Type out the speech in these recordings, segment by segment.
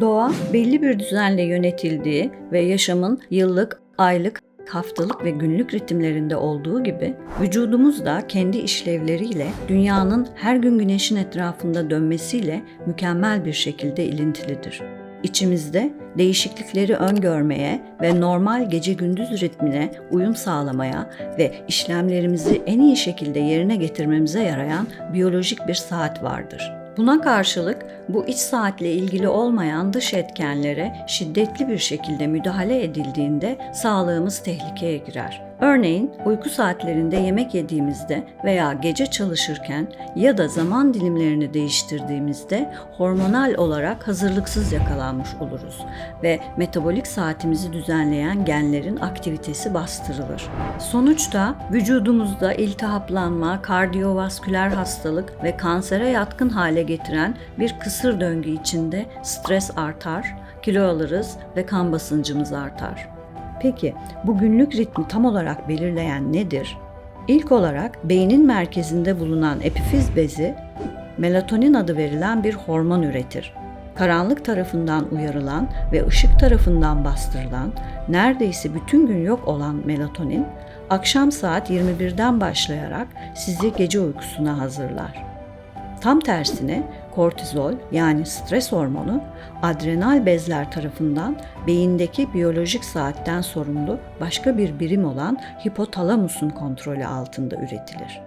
Doğa belli bir düzenle yönetildiği ve yaşamın yıllık, aylık, haftalık ve günlük ritimlerinde olduğu gibi vücudumuz da kendi işlevleriyle dünyanın her gün güneşin etrafında dönmesiyle mükemmel bir şekilde ilintilidir. İçimizde değişiklikleri öngörmeye ve normal gece gündüz ritmine uyum sağlamaya ve işlemlerimizi en iyi şekilde yerine getirmemize yarayan biyolojik bir saat vardır. Buna karşılık bu iç saatle ilgili olmayan dış etkenlere şiddetli bir şekilde müdahale edildiğinde sağlığımız tehlikeye girer. Örneğin uyku saatlerinde yemek yediğimizde veya gece çalışırken ya da zaman dilimlerini değiştirdiğimizde hormonal olarak hazırlıksız yakalanmış oluruz ve metabolik saatimizi düzenleyen genlerin aktivitesi bastırılır. Sonuçta vücudumuzda iltihaplanma, kardiyovasküler hastalık ve kansere yatkın hale getiren bir kısır döngü içinde stres artar, kilo alırız ve kan basıncımız artar. Peki bu günlük ritmi tam olarak belirleyen nedir? İlk olarak beynin merkezinde bulunan epifiz bezi melatonin adı verilen bir hormon üretir. Karanlık tarafından uyarılan ve ışık tarafından bastırılan, neredeyse bütün gün yok olan melatonin, akşam saat 21'den başlayarak sizi gece uykusuna hazırlar. Tam tersine kortizol yani stres hormonu adrenal bezler tarafından beyindeki biyolojik saatten sorumlu başka bir birim olan hipotalamusun kontrolü altında üretilir.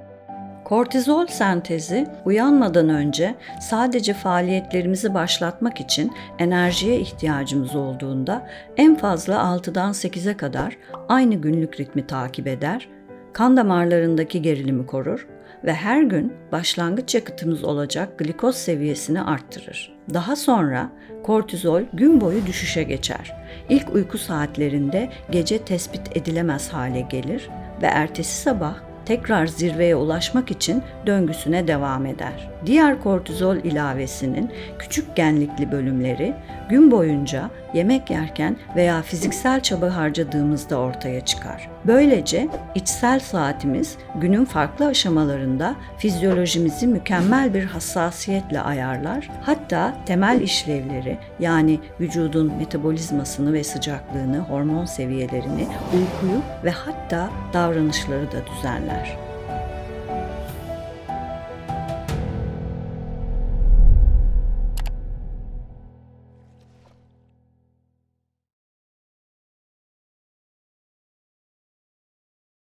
Kortizol sentezi uyanmadan önce sadece faaliyetlerimizi başlatmak için enerjiye ihtiyacımız olduğunda en fazla 6'dan 8'e kadar aynı günlük ritmi takip eder, kan damarlarındaki gerilimi korur ve her gün başlangıç yakıtımız olacak glikoz seviyesini arttırır. Daha sonra kortizol gün boyu düşüşe geçer. İlk uyku saatlerinde gece tespit edilemez hale gelir ve ertesi sabah tekrar zirveye ulaşmak için döngüsüne devam eder. Diğer kortizol ilavesinin küçük genlikli bölümleri gün boyunca yemek yerken veya fiziksel çaba harcadığımızda ortaya çıkar. Böylece içsel saatimiz günün farklı aşamalarında fizyolojimizi mükemmel bir hassasiyetle ayarlar. Hatta temel işlevleri yani vücudun metabolizmasını ve sıcaklığını, hormon seviyelerini, uykuyu ve hatta davranışları da düzenler.